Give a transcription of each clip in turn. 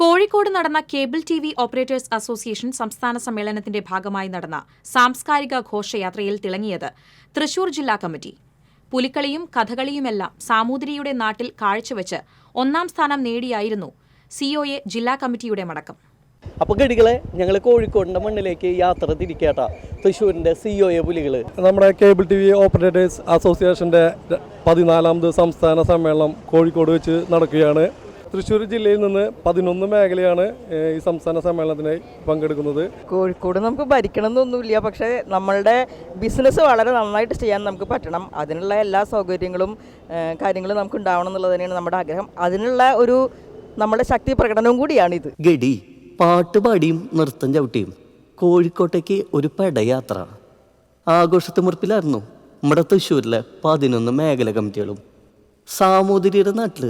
കോഴിക്കോട് നടന്ന cable T V operators association സംസ്ഥാന സമ്മേളനത്തിന്റെ ഭാഗമായി നടന്ന സാംസ്കാരിക ഘോഷയാത്രയിൽ തിളങ്ങിയത് തൃശൂർ ജില്ലാ കമ്മിറ്റി. പുലിക്കളിയും കഥകളിയുമെല്ലാം സാമൂതിരിയുടെ നാട്ടിൽ കാഴ്ചവെച്ച് ഒന്നാം സ്ഥാനം നേടിയായിരുന്നു സിഒഎ ജില്ലാ കമ്മിറ്റിയുടെ മടക്കം. അപ്പോൾ ഗടികളെ ഞങ്ങൾ കോഴിക്കോടിന്റെ മണ്ണിലേക്ക് യാത്ര തിരിക്കാട്ടാ. തൃശ്ശൂരിന്റെ സി ഒ എ പുലികൾ നമ്മുടെ കേബിൾ ടി വി ഓപ്പറേറ്റേഴ്സ് അസോസിയേഷന്റെ പതിനാലാമത് സംസ്ഥാന സമ്മേളനം കോഴിക്കോട് വെച്ച് നടക്കുകയാണ്. തൃശ്ശൂർ ജില്ലയിൽ നിന്ന് പതിനൊന്ന് മേഖലയാണ് ഈ സംസ്ഥാന സമ്മേളനത്തിനായി പങ്കെടുക്കുന്നത്. കോഴിക്കോട് നമുക്ക് ഭരിക്കണം എന്നൊന്നുമില്ല പക്ഷേ നമ്മളുടെ ബിസിനസ് വളരെ നന്നായിട്ട് ചെയ്യാൻ നമുക്ക് പറ്റണം. അതിനുള്ള എല്ലാ സൗകര്യങ്ങളും കാര്യങ്ങളും നമുക്ക് ഉണ്ടാവണം എന്നുള്ളത് തന്നെയാണ് നമ്മുടെ ആഗ്രഹം. അതിനുള്ള ഒരു നമ്മുടെ ശക്തി പ്രകടനവും കൂടിയാണിത് ഗഡി പാട്ടുപാടിയും നൃത്തം ചവിട്ടിയും കോഴിക്കോട്ടേക്ക് ഒരു പടയാത്ര. പെടയാത്ര ആഘോഷത്തിമുറപ്പിലായിരുന്നു നമ്മുടെ തൃശ്ശൂരിലെ പതിനൊന്ന് മേഖല കമ്മിറ്റികളും. സാമൂതിരിയുടെ നാട്ടിൽ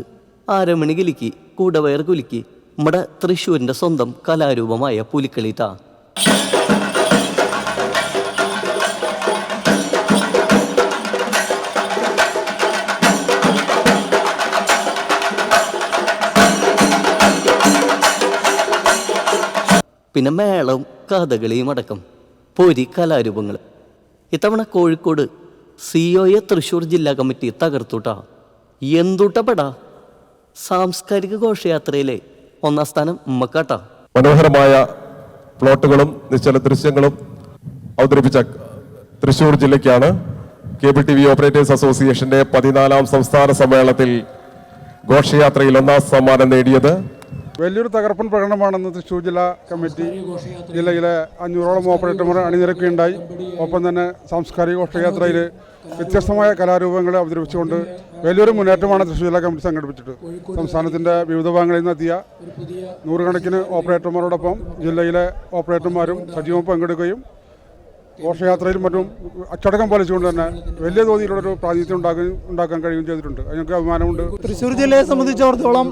അരമണി കിലുക്കി കൂടവയർ കുലുക്കി നമ്മുടെ തൃശ്ശൂരിന്റെ സ്വന്തം കലാരൂപമായ പുലിക്കളിട്ടാ. പിന്നെ മേളവും കഥകളിയും അടക്കം പൊരി കലാരൂപങ്ങൾ ഇത്തവണ കോഴിക്കോട് സി ഒയെ തൃശ്ശൂർ ജില്ലാ കമ്മിറ്റി തകർത്തുട്ടാ. എന്തുട്ടപ്പെടാ? സാംസ്കാരിക ഘോഷയാത്രയിലെ ഒന്നാം സ്ഥാനം ഉമ്മക്കാട്ട. മനോഹരമായ പ്ലോട്ടുകളും നിശ്ചല ദൃശ്യങ്ങളും അവതരിപ്പിച്ച തൃശൂർ ജില്ലയ്ക്കാണ് കേബിൾ ടി വി ഓപ്പറേറ്റേഴ്സ് അസോസിയേഷന്റെ പതിനാലാം സംസ്ഥാന സമ്മേളനത്തിൽ ഘോഷയാത്രയിൽ ഒന്നാം സമ്മാനം നേടിയത്. വലിയൊരു തകർപ്പൻ പ്രകടനമാണെന്ന് തൃശ്ശൂർ ജില്ലാ കമ്മിറ്റി ജില്ലയിലെ അഞ്ഞൂറോളം ഓപ്പറേറ്റർമാർ അണിനിരക്കുകയുണ്ടായി. ഒപ്പം തന്നെ സാംസ്കാരിക ഘോഷയാത്രയിൽ വ്യത്യസ്തമായ കലാരൂപങ്ങളെ അവതരിപ്പിച്ചുകൊണ്ട് വലിയൊരു മുന്നേറ്റമാണ് തൃശ്ശൂർ ജില്ലാ കമ്മിറ്റി സംഘടിപ്പിച്ചിട്ട്. സംസ്ഥാനത്തിന്റെ വിവിധ ഭാഗങ്ങളിൽ നിന്ന് എത്തിയ നൂറുകണക്കിന് ഓപ്പറേറ്റർമാരോടൊപ്പം ജില്ലയിലെ ഓപ്പറേറ്റർമാരും സജീവം പങ്കെടുക്കുകയും ഘോഷയാത്രയിലും മറ്റും അച്ചടക്കം പാലിച്ചുകൊണ്ട് തന്നെ വലിയ തോതിലുള്ളൊരു പ്രാതിനിധ്യം ഉണ്ടാക്കി ഉണ്ടാക്കാൻ കഴിയുകയും ചെയ്തിട്ടുണ്ട്. അതിനൊക്കെ അഭിമാനമുണ്ട്. തൃശ്ശൂർ ജില്ലയെ സംബന്ധിച്ചിടത്തോളം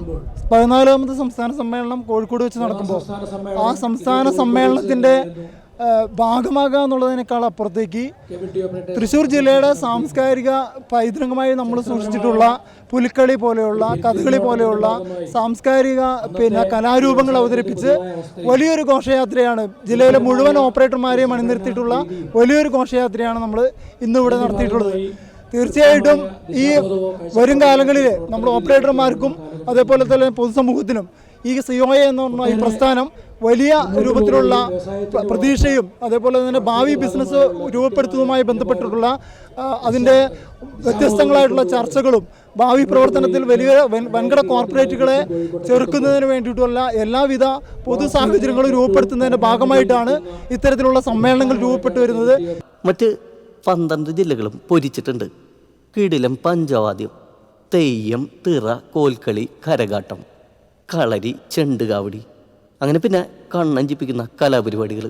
പതിനാലാമത് സംസ്ഥാന സമ്മേളനം കോഴിക്കോട് വെച്ച് നടക്കുമ്പോൾ ആ സംസ്ഥാന സമ്മേളനത്തിന്റെ ഭാഗമാകുക എന്നുള്ളതിനേക്കാൾ അപ്പുറത്തേക്ക് തൃശ്ശൂർ ജില്ലയുടെ സാംസ്കാരിക പൈതൃകമായി നമ്മൾ സൂക്ഷിച്ചിട്ടുള്ള പുലിക്കളി പോലെയുള്ള കഥകളി പോലെയുള്ള സാംസ്കാരിക പിന്നെ കലാരൂപങ്ങൾ അവതരിപ്പിച്ച് വലിയൊരു ഘോഷയാത്രയാണ് ജില്ലയിലെ മുഴുവൻ ഓപ്പറേറ്റർമാരെയും അണിനിരത്തിയിട്ടുള്ള വലിയൊരു ഘോഷയാത്രയാണ് നമ്മൾ ഇന്നിവിടെ നടത്തിയിട്ടുള്ളത്. തീർച്ചയായിട്ടും ഈ വരും കാലങ്ങളിൽ നമ്മൾ ഓപ്പറേറ്റർമാർക്കും അതേപോലെ തന്നെ പൊതുസമൂഹത്തിനും ഈ സിയോയെ എന്ന് പറഞ്ഞ ഈ പ്രസ്ഥാനം വലിയ രൂപത്തിലുള്ള പ്ര- പ്രതീക്ഷയും അതേപോലെ തന്നെ ഭാവി ബിസിനസ് രൂപപ്പെടുത്തുന്നതുമായി ബന്ധപ്പെട്ടിട്ടുള്ള അതിന്റെ വ്യത്യസ്തങ്ങളായിട്ടുള്ള ചർച്ചകളും ഭാവി പ്രവർത്തനത്തിൽ വലിയ വൻ- വൻകിട കോർപ്പറേറ്റുകളെ ചെറുക്കുന്നതിന് വേണ്ടിയിട്ടുള്ള എല്ലാവിധ പൊതു സാഹചര്യങ്ങളും രൂപപ്പെടുത്തുന്നതിന്റെ ഭാഗമായിട്ടാണ് ഇത്തരത്തിലുള്ള സമ്മേളനങ്ങൾ രൂപപ്പെട്ടു വരുന്നത്. മറ്റ് പന്ത്രണ്ട് ജില്ലകളും പൊരിച്ചിട്ടുണ്ട്. കിടിലം പഞ്ചവാദ്യം തെയ്യം തിറ കോൽക്കളി കരകാട്ടം. കളരി ചെണ്ട് കാവടി. അങ്ങനെ പിന്നെ കണ്ണഞ്ചിപ്പിക്കുന്ന കലാപരിപാടികൾ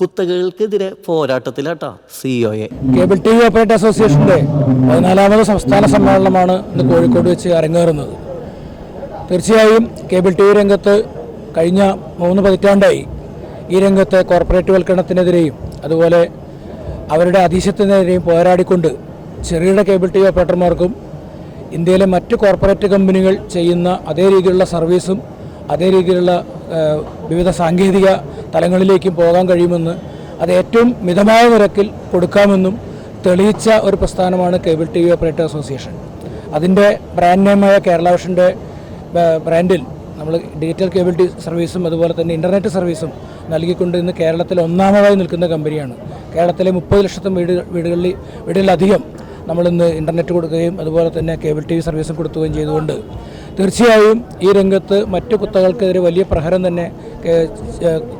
കുത്തകകൾക്കെതിരെ പോരാട്ടത്തിലാട്ടാ സിഒയെ കേബിൾ ടി വി ഓപ്പറേറ്റർ അസോസിയേഷന്റെ പതിനാലാമത് സംസ്ഥാന സമ്മേളനമാണ് ഇന്ന് കോഴിക്കോട് വെച്ച് അരങ്ങേറുന്നത്. തീർച്ചയായും കേബിൾ ടി വി രംഗത്ത് കഴിഞ്ഞ മൂന്ന് പതിറ്റാണ്ടായി ഈ രംഗത്ത് കോർപ്പറേറ്റ് വൽക്കരണത്തിനെതിരെയും അതുപോലെ അവരുടെ അധീശത്തിനെതിരെയും പോരാടിക്കൊണ്ട് ചെറുകിട കേബിൾ ടി വി ഓപ്പറേറ്റർമാർക്കും ഇന്ത്യയിലെ മറ്റ് കോർപ്പറേറ്റ് കമ്പനികൾ ചെയ്യുന്ന അതേ രീതിയിലുള്ള സർവീസും അതേ രീതിയിലുള്ള വിവിധ സാങ്കേതിക തലങ്ങളിലേക്കും പോകാൻ കഴിയുമെന്ന് അത് ഏറ്റവും മിതമായ നിരക്കിൽ കൊടുക്കാമെന്നും തെളിയിച്ച ഒരു പ്രസ്ഥാനമാണ് cable T V operator association. അതിന്റെ ബ്രാൻഡ് നെയിമായ കേരള വിഷന്റെ ബ്രാൻഡിൽ നമ്മൾ ഡിജിറ്റൽ ടി സർവീസും അതുപോലെ തന്നെ ഇന്റർനെറ്റ് സർവീസും നൽകിക്കൊണ്ട് ഇന്ന് കേരളത്തിൽ ഒന്നാമതായി നിൽക്കുന്ന കമ്പനിയാണ് കേരളത്തിലെ മുപ്പത് ലക്ഷത്തും വീട് വീടുകളിൽ വീടുകളിലധികം നമ്മളിന്ന് ഇന്റർനെറ്റ് കൊടുക്കുകയും അതുപോലെ തന്നെ കേബിൾ ടി വി സർവീസും കൊടുക്കുകയും ചെയ്തുകൊണ്ട് തീർച്ചയായും ഈ രംഗത്ത് മറ്റു കുത്തകൾക്കെതിരെ വലിയ പ്രഹരം തന്നെ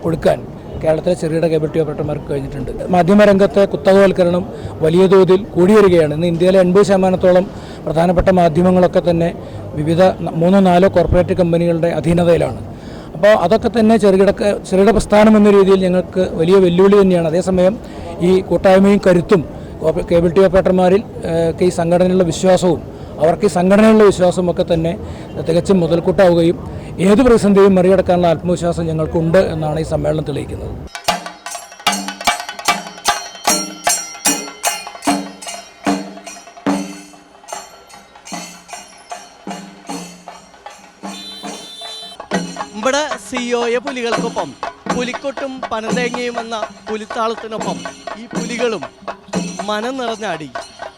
കൊടുക്കാൻ കേരളത്തിലെ ചെറുകിട കേബിൾ ടി ഓപ്പറേറ്റർമാർക്ക് കഴിഞ്ഞിട്ടുണ്ട്. മാധ്യമരംഗത്തെ കുത്തകവൽക്കരണം വലിയ തോതിൽ കൂടി വരികയാണ് ഇന്ന് ഇന്ത്യയിലെ എൺപത് ശതമാനത്തോളം പ്രധാനപ്പെട്ട മാധ്യമങ്ങളൊക്കെ തന്നെ വിവിധ മൂന്നോ നാലോ കോർപ്പറേറ്റ് കമ്പനികളുടെ അധീനതയിലാണ്. അപ്പോൾ അതൊക്കെ തന്നെ ചെറുകിട ചെറുകിട പ്രസ്ഥാനം എന്ന രീതിയിൽ ഞങ്ങൾക്ക് വലിയ വെല്ലുവിളി തന്നെയാണ്. അതേസമയം ഈ കൂട്ടായ്മയും കരുത്തും കേബിൾ ടി ഓപ്പറേറ്റർമാരിൽ ഈ സംഘടനയിലുള്ള വിശ്വാസവും അവർക്ക് ഈ സംഘടനയിലുള്ള വിശ്വാസവും ഒക്കെ തന്നെ തികച്ചും മുതൽക്കൂട്ടാവുകയും ഏത് പ്രതിസന്ധിയും മറികടക്കാനുള്ള ആത്മവിശ്വാസം ഞങ്ങൾക്കുണ്ട് എന്നാണ് ഈ സമ്മേളനം തെളിയിക്കുന്നത്. ഇവിടെ സിഒയെ പുലികൾക്കൊപ്പം പുലിക്കൊട്ടും പനതേങ്ങയും എന്ന പുലിത്താളത്തിനൊപ്പം ഈ പുലികളും മനം നിറഞ്ഞാടി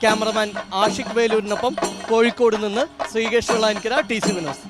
ക്യാമറമാൻ ആഷിഖ് വേലൂരിനൊപ്പം കോഴിക്കോട് നിന്ന് ശ്രീകേഷ് വെള്ളാനിക്കര ടി സി വിനോസ്